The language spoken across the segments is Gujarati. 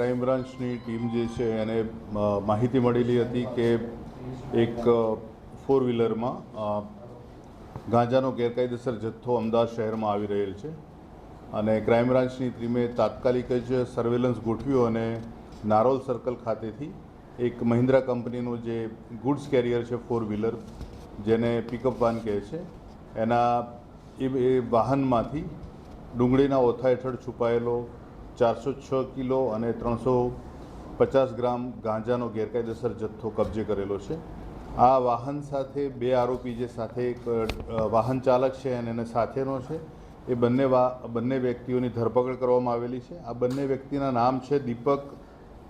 ક્રાઇમ બ્રાન્ચની ટીમ જે છે એને માહિતી મળેલી હતી કે એક ફોર વ્હીલરમાં ગાંજાનો ગેરકાયદેસર જથ્થો અમદાવાદ શહેરમાં આવી રહેલ છે અને ક્રાઇમ બ્રાન્ચની ટીમે તાત્કાલિક જ સર્વેલન્સ ગોઠવ્યું અને નારોલ સર્કલ ખાતેથી એક મહિન્દ્રા કંપનીનું જે ગુડ્સ કેરિયર છે ફોર વ્હીલર જેને પિકઅપ વાન કહે છે, એના એ વાહનમાંથી ડુંગળીના ઓથા હેઠળ છુપાયેલો ચારસો છ કિલો અને ત્રણસો પચાસ ગ્રામ ગાંજાનો ગેરકાયદેસર જથ્થો કબજે કરેલો છે. આ વાહન સાથે બે આરોપી જે સાથે એક વાહન ચાલક છે અને એને સાથેનો છે, એ બંને વા, બંને વ્યક્તિઓની ધરપકડ કરવામાં આવેલી છે. આ બંને વ્યક્તિના નામ છે દીપક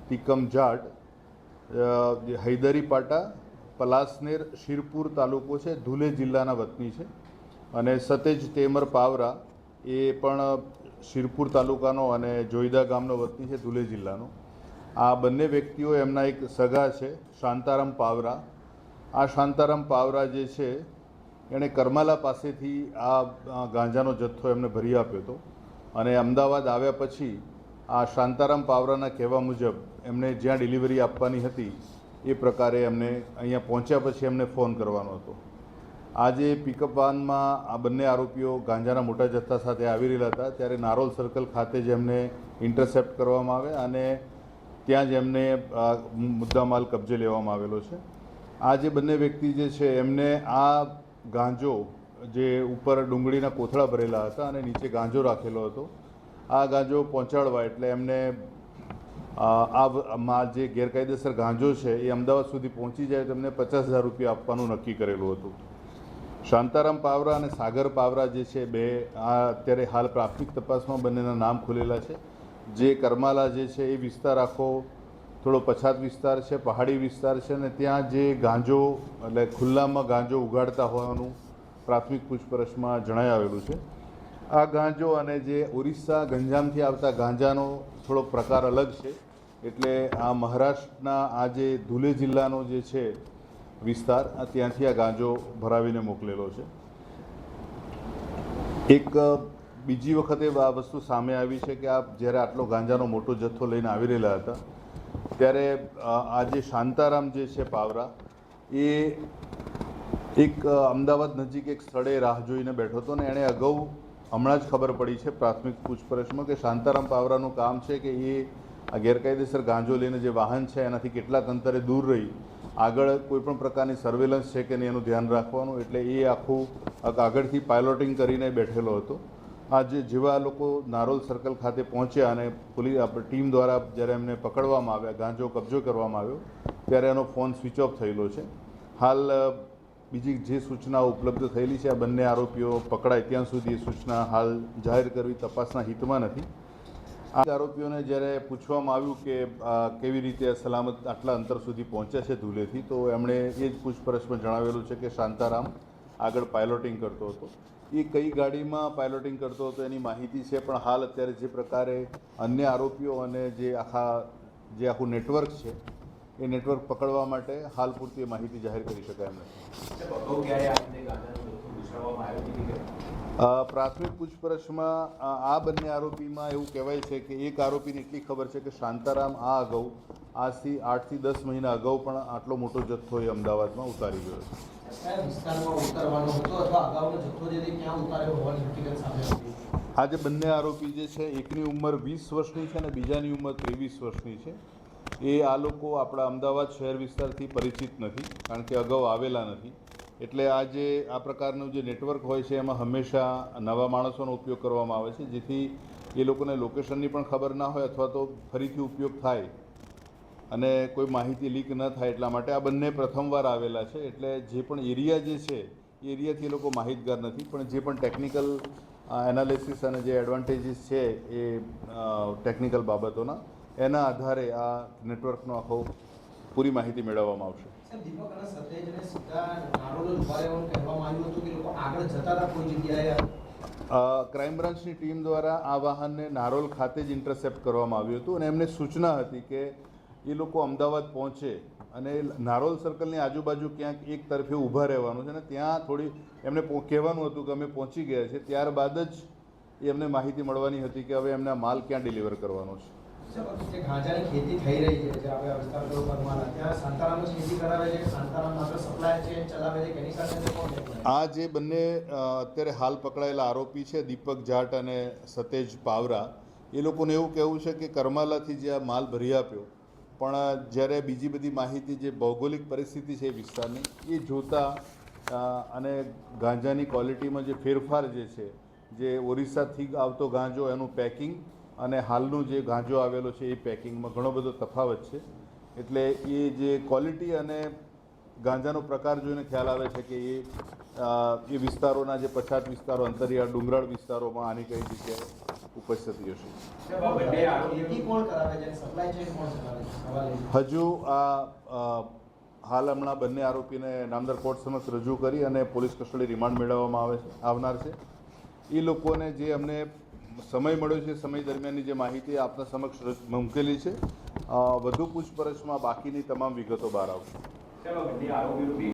તિકમ જાટ હૈદરીપાટા હૈદરી પાટા પલાસનેર શિરપુર તાલુકો છે, ધુલે જિલ્લાના વતની છે. અને સતેજ તેમર પાવરા એ પણ શિરપુર તાલુકાનો અને જોઈદા ગામનો વતની છે ધુલે જિલ્લાનો. આ બંને વ્યક્તિઓ એમના એક સગા છે, શાંતારામ પાવરા. આ શાંતારામ પાવરા જે છે, એણે કરમાલા પાસેથી આ ગાંજાનો જથ્થો એમને ભરી આપ્યો હતો અને અમદાવાદ આવ્યા પછી આ શાંતારામ પાવરાના કહેવા મુજબ એમને જ્યાં ડિલિવરી આપવાની હતી એ પ્રકારે એમને અહીંયા પહોંચ્યા પછી એમને ફોન કરવાનો હતો. આજે પિકઅપ વાનમાં આ બંને આરોપીઓ ગાંજાના મોટા જથ્થા સાથે આવી રહેલા હતા. ત્યારે નારોલ સર્કલ ખાતે જ એમને ઇન્ટરસેપ્ટ કરવામાં આવે અને ત્યાં જ એમને મુદ્દામાલ કબજે લેવામાં આવેલો છે. આ જે બંને વ્યક્તિ જે છે, એમને આ ગાંજો જે ઉપર ડુંગળીના કોથળા ભરેલા હતા અને નીચે ગાંજો રાખેલો હતો. આ ગાંજો પહોંચાડવા એટલે એમને આ જે ગેરકાયદેસર ગાંજો છે એ અમદાવાદ સુધી પહોંચી જાય તો એમને પચાસ હજાર રૂપિયા આપવાનું નક્કી કરેલું હતું. શાંતારામ પાવરા અને સાગર પાવરા જે છે, બે આ અત્યારે હાલ પ્રાથમિક તપાસમાં બંનેના નામ ખુલેલા છે. જે કરમાલા જે છે, એ વિસ્તાર આખો થોડો પછાત વિસ્તાર છે, પહાડી વિસ્તાર છે અને ત્યાં જે ગાંજો એટલે ખુલ્લામાં ગાંજો ઉગાડતા હોવાનું પ્રાથમિક પૂછપરછમાં જણાઈ આવેલું છે. આ ગાંજો અને જે ઓરિસ્સા ગંજામથી આવતા ગાંજાનો થોડો પ્રકાર અલગ છે. એટલે આ મહારાષ્ટ્રના આ જે ધુલે જિલ્લાનો જે છે વિસ્તાર ત્યાંથી આ ગાંજો ભરાવીને મોકલેલો છે. એક બીજી વખતે આ વસ્તુ સામે આવી છે કે આ જ્યારે આટલો ગાંજાનો મોટો જથ્થો લઈને આવી રહેલા હતા, ત્યારે આ જે શાંતારામ જે છે પાવરા, એ એક અમદાવાદ નજીક એક સ્થળે રાહ જોઈને બેઠો હતો ને એણે અગાઉ હમણાં જ ખબર પડી છે પ્રાથમિક પૂછપરછમાં કે શાંતારામ પાવરાનું કામ છે કે એ આ ગેરકાયદેસર ગાંજો લઈને જે વાહન છે એનાથી કેટલાક અંતરે દૂર રહી આગળ કોઈપણ પ્રકારની સર્વેલન્સ છે કે નહીં એનું ધ્યાન રાખવાનું. એટલે એ આખું આગળથી પાયલોટિંગ કરીને બેઠેલો હતો. આજે જેવા લોકો નારોલ સર્કલ ખાતે પહોંચ્યા અને પોલીસ ટીમ દ્વારા જ્યારે એમને પકડવામાં આવ્યા, ગાંજો કબજો કરવામાં આવ્યો, ત્યારે એનો ફોન સ્વિચ ઓફ થયેલો છે. હાલ બીજી જે સૂચનાઓ ઉપલબ્ધ થયેલી છે, આ બંને આરોપીઓ પકડાય ત્યાં સુધી એ સૂચના હાલ જાહેર કરવી તપાસના હિતમાં નથી. આ આરોપીઓને જ્યારે પૂછવામાં આવ્યું કે કેવી રીતે સલામત આટલા અંતર સુધી પહોંચ્યા છે ધૂલેથી, તો એમણે એ જ પૂછપરછમાં જણાવેલું છે કે શાંતારામ આગળ પાયલોટિંગ કરતો હતો. એ કઈ ગાડીમાં પાયલોટિંગ કરતો હતો એની માહિતી છે, પણ હાલ અત્યારે જે પ્રકારે અન્ય આરોપીઓ અને જે આખા, જે આખું નેટવર્ક છે, એ નેટવર્ક પકડવા માટે હાલ પૂરતી માહિતી જાહેર કરી શકાય એમ નથી અગાઉ ક્યારે આપને ગાંજાનો જથ્થો દુસરાવવામાં આવ્યો હતી કે અ, પ્રાથમિક પૂછપરછમાં આ બંને આરોપીમાં એવું કહેવાય છે કે એક આરોપીને એટલી ખબર છે કે શાંતારામ આ અગાઉ આજથી આઠથી દસ મહિના અગાઉ પણ આટલો મોટો જથ્થો એ અમદાવાદમાં ઉતારી ગયો છે. કયા વિસ્તારમાં ઉતારવાનો હતો અથવા અગાઉનો જથ્થો જે તે ક્યાં ઉતાર્યો હોવાની હકીકત સામે આવી? આ જે બંને આરોપી જે છે એકની ઉંમર વીસ વર્ષની છે અને બીજાની ઉંમર ત્રેવીસ વર્ષની છે એ આ લોકો આપણા અમદાવાદ શહેર વિસ્તારથી પરિચિત નથી કારણ કે અગાઉ આવેલા નથી. એટલે આ જે, આ પ્રકારનું જે નેટવર્ક હોય છે, એમાં હંમેશા નવા માણસોનો ઉપયોગ કરવામાં આવે છે, જેથી એ લોકોને લોકેશનની પણ ખબર ના હોય અથવા તો ફરીથી ઉપયોગ થાય અને કોઈ માહિતી લીક ન થાય એટલા માટે આ બંને પ્રથમવાર આવેલા છે. એટલે જે પણ એરિયા જે છે, એ એરિયાથી એ લોકો માહિતગાર નથી, પણ જે પણ ટેકનિકલ એનાલિસિસ અને જે એડવાન્ટેજીસ છે એ ટેકનિકલ બાબતોના, એના આધારે આ નેટવર્કનો આખો પૂરી માહિતી મેળવવામાં આવશે. દીપક ક્રાઇમ બ્રાન્ચની ટીમ દ્વારા આ વાહનને નારોલ ખાતે જ ઇન્ટરસેપ્ટ કરવામાં આવ્યું હતું અને એમને સૂચના હતી કે એ લોકો અમદાવાદ પહોંચે અને નારોલ સર્કલની આજુબાજુ ક્યાંક એક તરફે ઊભા રહેવાનું છે અને ત્યાં થોડી એમને કહેવાનું હતું કે અમે પહોંચી ગયા છે ત્યારબાદ જ એમને માહિતી મળવાની હતી કે હવે એમના માલ ક્યાં ડિલિવર કરવાનો છે. જે ગાંજાની ખેતી થઈ રહી છે, જે આપણે વિસ્તાર કરવાના ત્યાં શાંતારામ ખેતી કરાવે છે કે શાંતારામ માત્ર સપ્લાય છે ચલાવે છે, એની સાથે આ જે બંને અત્યારે હાલ પકડાયેલા આરોપી છે, દીપક જાટ અને સતેજ પાવરા, એ લોકોને એવું કહેવું છે કે કરમાલાથી જે આ માલ ભરી આપ્યો, પણ જ્યારે બીજી બધી માહિતી જે ભૌગોલિક પરિસ્થિતિ છે વિસ્તારની, એ જોતાં અને ગાંજાની ક્વોલિટીમાં જે ફેરફાર જે છે, જે ઓરિસ્સાથી આવતો ગાંજો, એનું પેકિંગ અને હાલનું જે ગાંજો આવેલો છે એ પેકિંગમાં ઘણો બધો તફાવત છે એટલે એ જે ક્વોલિટી અને ગાંજાનો પ્રકાર જોઈને ખ્યાલ આવે છે કે એ એ વિસ્તારોના જે પછાત વિસ્તારો, અંતરિયાળ, ડુંગરાળ વિસ્તારોમાં આની કઈ જગ્યાએ ઉપજ થતી હશે. હજુ આ હાલ હમણાં બંને આરોપીને નામદાર કોર્ટ સમક્ષ રજૂ કરી અને પોલીસ કસ્ટડી રિમાન્ડ મેળવવામાં આવે આવનાર છે એ લોકોને જે અમને સમય મળ્યો છે, સમય દરમિયાનની જે માહિતી આપના સમક્ષ મૂકેલી છે. વધુ પૂછપરછમાં બાકીની તમામ વિગતો બહાર આવશે.